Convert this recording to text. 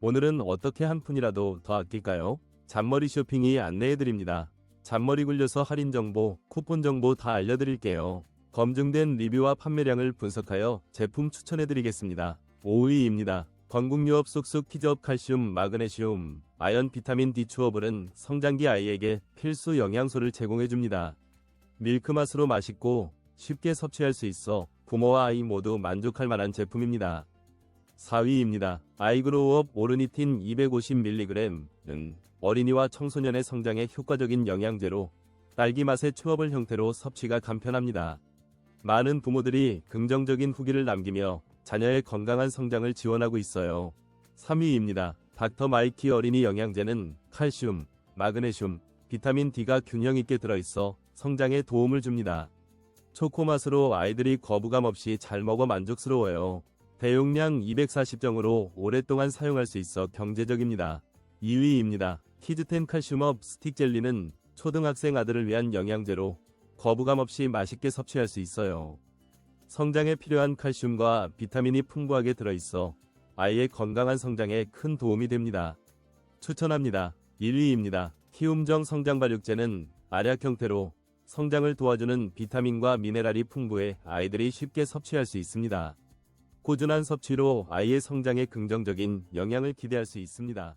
오늘은 어떻게 한 푼이라도 더 아낄까요? 잔머리 쇼핑이 안내해드립니다. 잔머리 굴려서 할인 정보, 쿠폰 정보 다 알려드릴게요. 검증된 리뷰와 판매량을 분석하여 제품 추천해드리겠습니다. 5위입니다. 건국유업 쑥쑥 키즈업 칼슘, 마그네슘, 아연, 비타민 D 추업을은 성장기 아이에게 필수 영양소를 제공해줍니다. 밀크 맛으로 맛있고 쉽게 섭취할 수 있어 부모와 아이 모두 만족할 만한 제품입니다. 4위입니다. 아이그로우업 오르니틴 250mg는 어린이와 청소년의 성장에 효과적인 영양제로 딸기 맛의 추업을 형태로 섭취가 간편합니다. 많은 부모들이 긍정적인 후기를 남기며 자녀의 건강한 성장을 지원하고 있어요. 3위입니다. 닥터 마이키 어린이 영양제는 칼슘, 마그네슘, 비타민 D가 균형 있게 들어있어 성장에 도움을 줍니다. 초코 맛으로 아이들이 거부감 없이 잘 먹어 만족스러워요. 대용량 240정으로 오랫동안 사용할 수 있어 경제적입니다. 2위입니다. 키즈텐 칼슘업 스틱 젤리는 초등학생 아들을 위한 영양제로 거부감 없이 맛있게 섭취할 수 있어요. 성장에 필요한 칼슘과 비타민이 풍부하게 들어있어 아이의 건강한 성장에 큰 도움이 됩니다. 추천합니다. 1위입니다. 키움정 성장발육제는 알약 형태로 성장을 도와주는 비타민과 미네랄이 풍부해 아이들이 쉽게 섭취할 수 있습니다. 꾸준한 섭취로 아이의 성장에 긍정적인 영향을 기대할 수 있습니다.